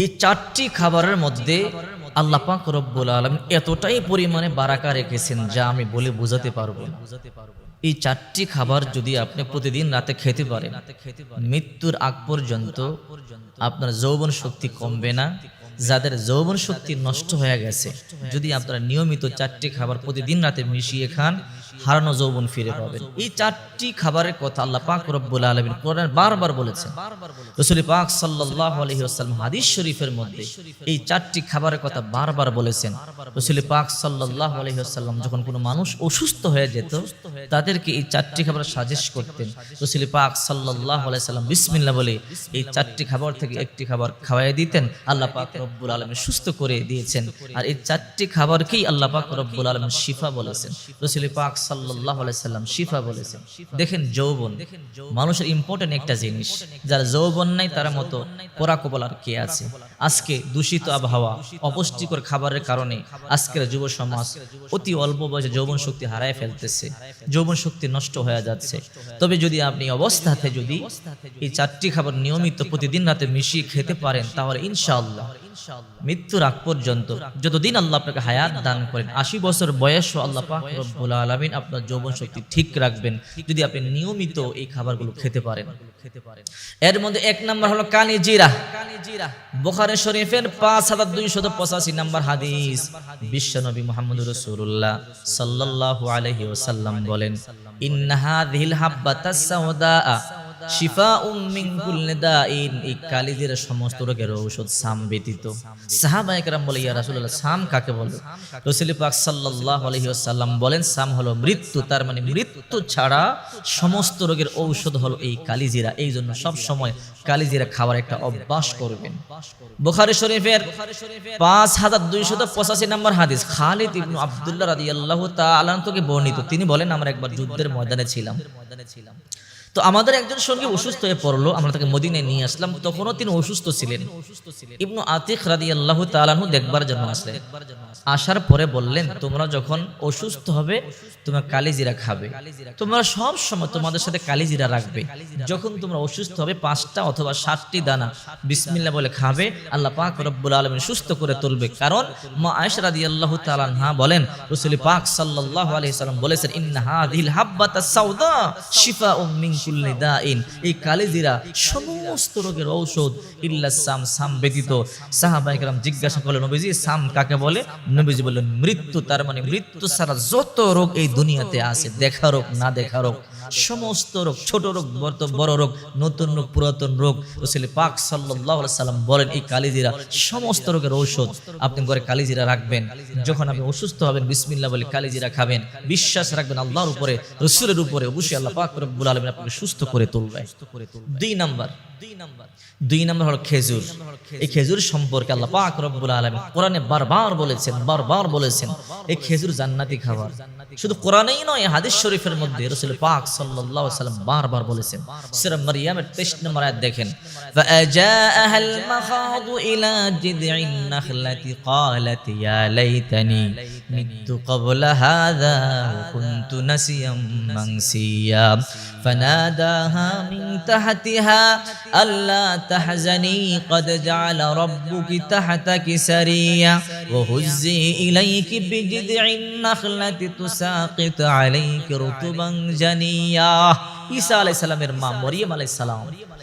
এই চারটি খাবারের মধ্যে আল্লাহ পাক রব্বুল আলম এতটাই পরিমাণে বারাকা রেখেছেন যা আমি বলে বোঝাতে পারব না। এই চারটি খাবার যদি আপনি প্রতিদিন রাতে খেতে পারেন, মৃত্যুর আগ পর্যন্ত আপনার যৌবন শক্তি কমবে না যাদের যৌবন শক্তি নষ্ট হয়ে গেছে, যদি আপনারা নিয়মিত চারটি খাবার প্রতিদিন রাতে মিশিয়ে খান, হারানো যৌবন ফিরে পাবেন। এই চারটি খাবারের কথা আল্লাহ পাক রব্বুল আলমিন কোরআন বারবার বলেছেন। রসুল পাক সাল্লাহ আলহি আসাল্লাম হাদিস শরীফের মধ্যে এই চারটি খাবারের কথা বারবার বলেছেন। রসুল পাক সাল্লাহ আলহি আসাল্লাম যখন কোনো মানুষ অসুস্থ হয়ে যেত, তাদেরকে এই চারটি খাবার সাজেস্ট করতেন। রসুল পাক সাল্লাহ আলাইসাল্লাম বিসমিল্লা বলে এই চারটি খাবার থেকে একটি খাবার খাওয়াই দিতেন। আল্লাহ পাক রব্বুল আলমী সুস্থ করে দিয়েছেন। আর এই চারটি খাবারকেই আল্লাহ পাক রব্বুল আলম শিফা বলেছেন। রসুল পাক সাল্লাহ আলাইসাল্লাম শিফা বলেছেন। দেখেন যৌবন, মানুষের ইম্পর্টেন্ট একটা জিনিস। যারা যৌবন নাই, তার মতো পোড়া কবল আর কে আছে? আজকে দূষিত আবহাওয়া, অপুষ্টিকর খাবারের কারণে আজকের যুব সমাজ অতি অল্প বয়সে যৌবন শক্তি হারায় ফেলতেছে। যৌবন শক্তি নষ্ট হয়ে যাচ্ছে। তবে যদি আপনি অবস্থাতে যদি এই চারটি খাবার নিয়মিত প্রতিদিন রাতে মিশিয়ে খেতে পারেন, তাহলে ইনশাআল্লাহ মৃত্যুর আগ পর্যন্ত যতদিন আল্লাহ আপনাকে হায়াত দান করেন আশি বছর বয়সও আল্লাহ পাক রব্বুল আলামিন আপনার যৌবন শক্তি ঠিক রাখবেন যদি আপনি নিয়মিত এই খাবারগুলো খেতে পারেন। এর মধ্যে এক নাম্বার হলো কানি জিরা। বোখারে শরীফের পাঁচ হাজার দুইশত পঁচাশি নাম্বার হাদিস। বিশ্ব নবী মোহাম্মদ রসুল্লাহ সাল্লাহ আলহি ওসাল্লাম বলেন ইন্নাহা দিল হাব্বাতা সাউদা শিফা উম্মিন কুল্লি দাইন এই কালিজের সমস্ত রোগের ঔষধ সাম ব্যতীত। সাহাবা একরাম বলে ইয়া রাসূলুল্লাহ সাম কাকে বলে? রাসূল পাক সাল্লাল্লাহু আলাইহি ওয়াসাল্লাম বলেন সাম হলো মৃত্যু তার মানে মৃত্যু ছাড়া সমস্ত রোগের ঔষধ হলো এই কালিজিরা। এই জন্য সব সময় কালিজিরা খাওয়ার একটা অভ্যাস করবেন। বুখারী শরীফের পাঁচ হাজার দুইশত পঁচাশি নম্বর হাদিস খালিদ ইবনু আব্দুল্লাহ রাদিয়াল্লাহু তাআলা থেকে বর্ণিত। তিনি বলেন আমরা একবার যুদ্ধের ময়দানে ছিলাম ময়দানে ছিলাম। তো আমাদের একজন সঙ্গে অসুস্থ হয়ে পড়ল, আমরা তাকে মদিনায় নিয়ে আসলাম। তখনও তিনি অসুস্থ ছিলেন। ইবনু আতিক রাদি আল্লাহ তালাহু দেখবার জন্য আসলেন। আসার পরে বললেন, তোমরা যখন অসুস্থ হবে, তোমরা কালিজিরা খাবে। তোমরা সব সময় তোমাদের সাথে কালিজিরা রাখবে। যখন তোমরা অসুস্থ হবে, পাঁচটা অথবা সাতটি দানা বিসমিল্লা বলে খাবে। আল্লাহ পাক রব্বুল আলমিন সুস্থ করে তুলবে। কারণ মা আয়েশা রাদি আল্লাহ তালাহা বলেন, রসুল পাক সাল্লাহ আলাইহি সাল্লাম বলেছেন, ইন্না হাদিল সাউদা শিফা মিন এই কালিজিরা সমস্ত রোগের ঔষধ ইল্লা সাম সাম ব্যতীত। সাহাবায়ে কেরাম জিজ্ঞাসা করলেন, নবীজি, সাম কাকে বলে? নবীজি বললেন, মৃত্যু, তার মানে মৃত্যু ছাড়া যত রোগ এই দুনিয়াতে আছে, দেখা রোগ না দেখা রোগ। সমস্ত রোগ, ছোট রোগ, বড়- রোগ নতুন রোগ, পুরাতন রোগ, রসুল পাক সাল্লাহ সাল্লাম বলেন, এই কালিজিরা সমস্ত রোগের ঔষধ আপনি ঘরে কালিজিরা রাখবেন। যখন আপনি অসুস্থ হবেন, বিসমিল্লাহ বলে কালিজিরা খাবেন। বিশ্বাস রাখবেন আল্লাহর উপরে, রসুলের উপরে, অবশ্যই আল্লাহ পাক রব্বুল আলমিন আপনাকে সুস্থ করে তুলবে। দুই নাম্বার দুই নাম্বার হলো খেজুর। এই খেজুর সম্পর্কে আল্লাহ পাক রব্বুল আলমিন কোরআনে বারবার বলেছেন বারবার বলেছেন, এই খেজুর জান্নাতি খাবার। শুধু কোরআনেই নয়, হাদিস শরীফের মধ্যে রসুল পাক সাল্লাল্লাহু আলাইহি সাল্লাম বারবার বলেছেন সূরা মারইয়ামের 23 নম্বর আয়াত দেখেন فأجاءها المخاض إلى جذع النخلة قالت يا ليتني مت قبل هذا وكنت نسيا منسيا فناداها من تحتها ألا تحزني قد جعل ربك تحتك سريا وهزي إليك بجذع النخلة تساقط عليك رطبا جنيا ঈসা আলাই সালামের মা মরিয়ম আলাই সালাম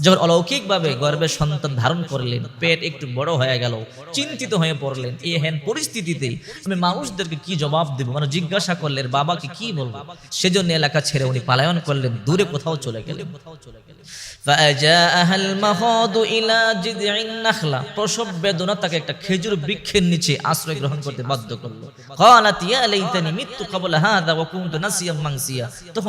যখন অলৌকিক ভাবে গর্বের সন্তান ধারণ করলেন, পেট একটু বড় হয়ে গেল, চিন্তিত হয়ে পড়লেন, এই হেন পরিস্থিতিতে আমি মানুষদেরকে কি জবাব দেব? মানে জিজ্ঞাসা করলেন, বাবাকে কি বলব? সেজন্য এলাকা ছেড়ে উনি পালায়ন করলেন, দূরে কোথাও চলে গেলেন। কোথাও চলে গেলেন তখন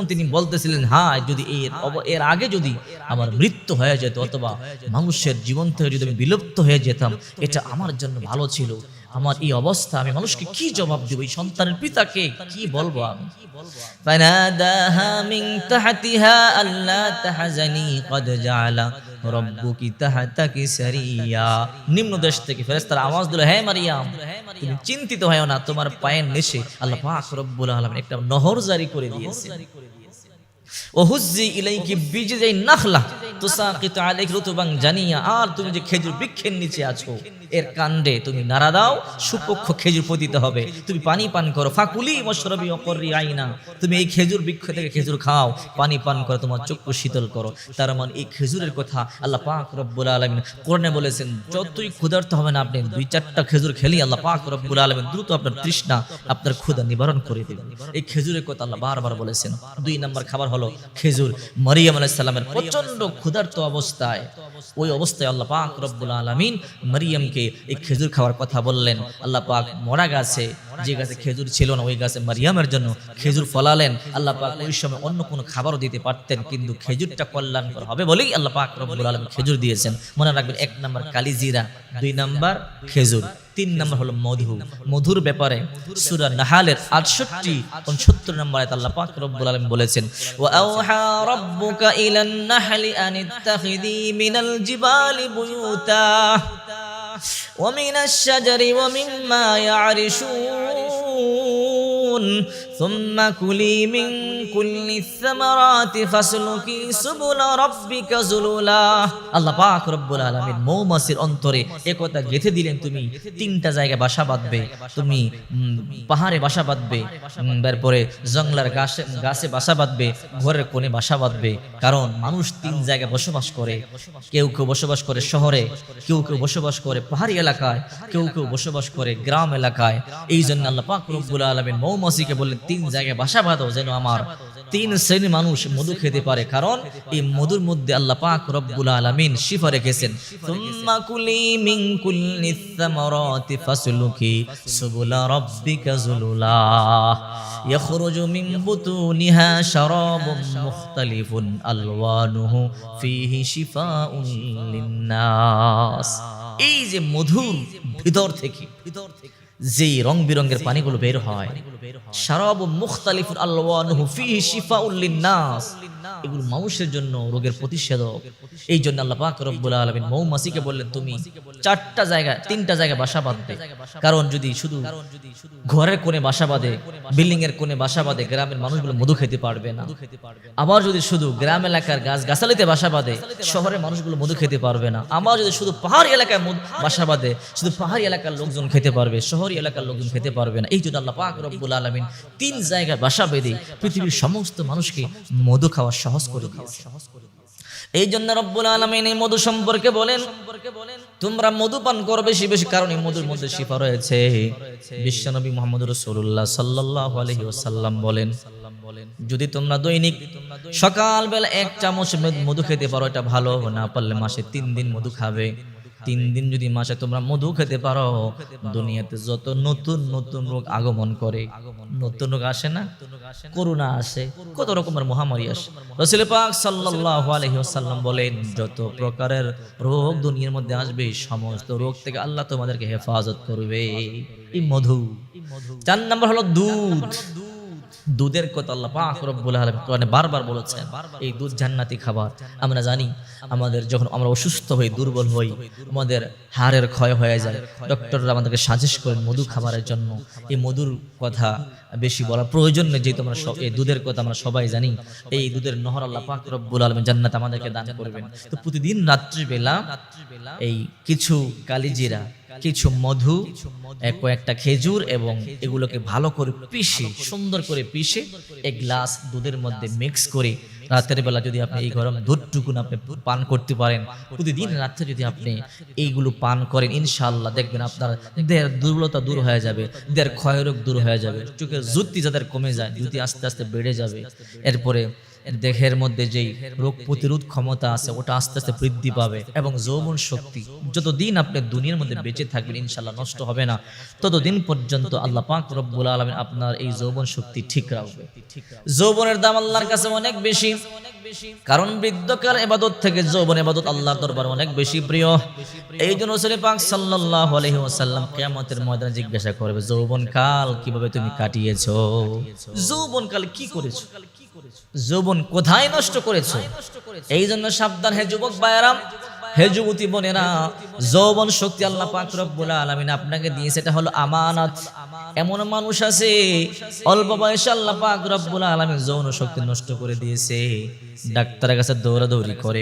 তিনি বলতেছিলেন হ্যাঁ যদি এর আগে যদি আমার মৃত্যু হয়ে যেত অথবা মানুষের জীবন থেকে যদি আমি বিলুপ্ত হয়ে যেতাম এটা আমার জন্য ভালো ছিল আমার এই অবস্থা আমি মানুষকে কি জবাব দেব এই সন্তানের পিতাকে কি বলবো আমি فناداها من تحتها ألا تحزني قد جعل ربك تحتك سريا নিম্ন দেশ থেকে ফেরেশতারা আওয়াজ দিল হে মারিয়াম তুমি চিন্তিত হয়ো না তোমার পায়ের নিচে আল্লাহ পাক রব্বুল আলামিন একটা নহর জারি করে দিয়েছে ওহুজ্জি ইলাইকি জানিয়া, আর তুমি যে খেজুর বৃক্ষের নিচে আছো, এর কাণ্ডে তুমি নাড়া দাও, সুপক্ষ খেজুর পতিতে হবে। তুমি পানি পান করো, ফাকুলি মশরবি আইনা। তুমি এই খেজুর বৃক্ষ থেকে খেজুর খাও, পানি পান করো, তোমার চক্ষু শীতল করো। তার মানে এই খেজুরের কথা আল্লাহ পাক রব্বুল আলামিন বলেছেন, যতই না আপনি, দুই চারটা খেজুর খেলেই আল্লাহ পাক রব্বুল আলামিন দ্রুত আপনার তৃষ্ণা, আপনার ক্ষুধা নিবারণ করে দেবেন। এই খেজুরের কথা আল্লাহ বারবার বলেছেন। দুই নম্বর খাবার হলো খেজুর। মারিয়াম আলাইহিস সালামের প্রচণ্ড ক্ষুধার্ত অবস্থায়। ওই অবস্থায় আল্লাহ পাক রব্বুল আলামিন মারিয়ামকে এই খেজুর খাওয়ার কথা বললেন। আল্লাহ পাক মরা গাছে, যে গাছে খেজুর ছিল না, ওই গাছে মারিয়ামের জন্য খেজুর ফলালেন। আল্লাহ পাক ওই সময় অন্য কোনো খাবারও দিতে পারতেন, কিন্তু খেজুরটা কল্যাণকর হবে বলেই আল্লাহ পাক রব্বুল আলামিন খেজুর দিয়েছেন। মনে রাখবেন, এক নম্বর কালিজিরা, দুই নম্বর খেজুর। তিন নম্বর হলো মধু। মধুর ব্যাপারে সুরা নাহালের আটষট্টি উনসত্তর নম্বর আয়াত আল্লাহ পাক রব্বুল আলামিন বলেছেন ওয়া আওহা রাব্বুকা ইলান নাহলি আন ইত্তাখিদি মিনাল জিবালি বুয়ুতা ওয়া মিনাশ শাজারি ওয়া মিম্মা ইয়ারিশুন ثم كلي من كل الثمرات فاسلكي سبل ربك ذللا আল্লাহ পাক রব্বুল আলামিন মৌমাছির অন্তরে একথা গেঁথে দিলেন তুমি তিনটা জায়গায় বাসা বাঁধবে তুমি উম, পাহাড়ে বাসা বাঁধবে উম, তারপরে জঙ্গলার গাছে গাছে বাসা বাঁধবে ঘরের কোণে বাসা বাঁধবে কারণ মানুষ তিন জায়গায় বসবাস করে কেউ কেউ বসবাস করে শহরে কেউ কেউ বসবাস করে পাহাড়ি এলাকায় কেউ কেউ বসবাস করে গ্রাম এলাকায় এই জন্য আল্লাহ পাক রব্বুল আলামিন মৌমাছিকে বললেন, তিন জায়গায় বাসা বাঁধো যেন আমার। তিন শ্রেণি মানুষ মধু খেতে পারে, কারণ এই মধুর মধ্যে আল্লাহ পাক রব্বুল আলামিন শিফা রেখেছেন। সুম্মা কুলি মিন কুল্লি সামারাতি ফাসলুকি সুবুলা রাব্বিকা যুলুলা মিন শারাবুম মুখতালিফুন আলওয়ানুহু শিফাউন এই যে মধুর ভিতর থেকে ভিতর থেকে যে রং বিরঙ্গের পানিগুলো বের হয় মানুষের জন্য রোগের প্রতিষেধক। এই জন্য বললেন, তুমি চারটা তিনটা বাসা বাঁধবে। কারণ যদি শুধু ঘরের কোণে বাসা বাঁধে বিল্ডিং এর কোণে বাসা বাঁধে, গ্রামের মানুষগুলো মধু খেতে পারবে না। আবার যদি শুধু গ্রাম এলাকার গাছ গাছালিতে বাসা বাঁধে, শহরের মানুষগুলো মধু খেতে পারবে না। আবার যদি শুধু পাহাড়ি এলাকায় বাসা বাঁধে, শুধু পাহাড়ি এলাকার লোকজন খেতে পারবে, শহরি এলাকার লোকজন খেতে পারবে না। এই জন্য আল্লাহ পাক রব্বুল আলামিন তিন জায়গায় বাসা বেঁধে পৃথিবীর সমস্ত মানুষকে মধু খাওয়া সহজ করে দিয়েছে। এই জন্য রব্বুল আলমিন এই মধু সম্পর্কে বলেন, তোমরা মধু পান করো বেশি বেশি, কারণ এই মধুর মধ্যে শিফা রয়েছে। বিশ্বনবী মোহাম্মদ রসুল্লাহ সাল্লাহ আলহি ওসাল্লাম বলেন, যদি তোমরা দৈনিক সকালবেলা এক চামচ মধু খেতে পারো, এটা ভালো না, পারলে মাসে তিন দিন মধু খাবে। তিন দিন যদি মাসে তোমরা মধু খেতে পারো দুনিয়াতে যত নতুন নতুন রোগ আগমন করে নতুন রোগ আসে না? করোনা আসে কত রকমের মহামারী আসে। রসুল পাক সাল্লাল্লাহু আলাইহি বলেন যত প্রকারের রোগ দুনিয়ার মধ্যে আসবে সমস্ত রোগ থেকে আল্লাহ তোমাদেরকে হেফাজত করবে। এই মধু। চার নম্বর হলো দুধ। দুধের কথা আল্লাহ পাক রব্বুল কোরআনে বারবার বলেছেন, এই দুধ জান্নাতি খাবার। আমরা জানি আমাদের যখন আমরা অসুস্থ হই, দুর্বল হই, আমাদের হাড়ের ক্ষয় হয়ে যায়, ডক্টররা আমাদেরকে সাজেস্ট করেন মধু খাবারের জন্য। এই মধুর কথা বেশি বলার প্রয়োজন নেই, যেহেতু আমরা এই দুধের কথা আমরা সবাই জানি। এই দুধের নহর আল্লাহ পাক রব্বুল আলামিন জান্নাত আমাদেরকে দান করবেন। তো প্রতিদিন রাত্রিবেলা এই কিছু কালিজিরা কিছু মধু কয়েকটা খেজুর এবং এগুলোকে ভালো করে পিষে, সুন্দর করে পিষে এক গ্লাস দুধের মধ্যে মিক্স করে রাতের বেলা যদি আপনি এই গরম দুধটুকুন আপনি পান করতে পারেন, প্রতিদিন রাত্রে যদি আপনি এইগুলো পান করেন, ইনশাআল্লাহ দেখবেন আপনার দেহের দুর্বলতা দূর হয়ে যাবে, দেহের ক্ষয়রোগ দূর হয়ে যাবে, চোখের জুতি যাদের কমে যায় জুতি আস্তে আস্তে বেড়ে যাবে। এরপরে দেহের মধ্যে যেই রোগ প্রতিরোধ ক্ষমতা আছে, ওটা আস্তে আস্তে বৃদ্ধি পাবে এবং যৌবন শক্তি যতদিন আপনি দুনিয়ার মধ্যে বেঁচে থাকবেন ইনশাল্লাহ নষ্ট হবে না। ততদিন পর্যন্ত আল্লাহ পাক রব্বুল আলমিন আপনার এই যৌবন শক্তি ঠিক রাখবে। যৌবনের দাম আল্লাহর কাছে অনেক বেশি। কারণ বৃদ্ধকাল এবাদত থেকে যৌবন এবাদত আল্লাহর দরবার অনেক বেশি প্রিয়। এই জন্য রসুল পাক সাল্লাল্লাহু আলাইহি ওয়াসাল্লাম কিয়ামতের ময়দানে জিজ্ঞাসা করবে যৌবন কাল কীভাবে তুমি কাটিয়েছো? যৌবন কাল কি করেছ? যৌবন কোথায় নষ্ট করেছ? এই জন্য সাবধান হে যুবক বায়ারাম হে যুবতী বোনেরা, যৌবন শক্তি আল্লাহ পাক রব্বুল আলামিন আপনাকে দিয়েছে, এটা হলো আমানত। এমন মানুষ আছে, অল্প বয়সে আল্লাহ পাক রব্বুল আলামিন যৌন শক্তি নষ্ট করে দিয়েছে। ডাক্তারের কাছে দৌড়াদৌড়ি করে,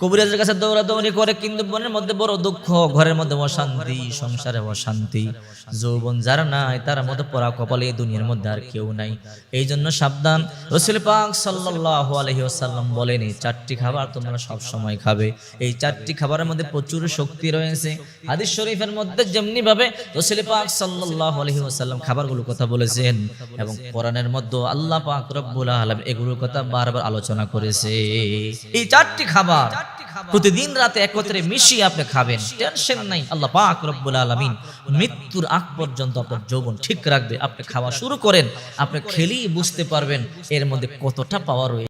কবিরাজের কাছে দৌড়াদৌড়ি করে, কিন্তু মনের মধ্যে বড় দুঃখ, ঘরের মধ্যে অশান্তি, সংসারে অশান্তি। যৌবন যারা নাই, তার মতো পরা কপালে এই দুনিয়ার মধ্যে আর কেউ নাই। এই জন্য সাবধান। রসুল পাক সাল্লাল্লাহু আলাইহি ওয়াসাল্লাম বলেন চারটি খাবার তোমরা সব সময় খাবে। এই চারটি খাবারের মধ্যে প্রচুর শক্তি রয়েছে। হাদিস শরীফের মধ্যে যেমনি ভাবে রসুল পাক সাল্লাল্লাহু আলাইহি ওয়াসাল্লাম খাবারগুলোর কথা বলেছেন এবং কোরআনের মধ্যে আল্লাহ পাক রব্বুল আলামিন এগুলোর কথা বারবার আলোচনা করেছে। এই চারটি খাবার প্রতিদিন রাতে একত্রে মিশিয়ে আপনি খাবেন, টেনশন নাই, আল্লাহ পাক রব্বুল আলামিন মৃত্যুর আগ পর্যন্ত আপনার যৌবন ঠিক রাখবে, আপনি খাওয়া শুরু করেন, আপনি খেলেই বুঝতে পারবেন এর মধ্যে কতটা পাওয়ার রয়েছে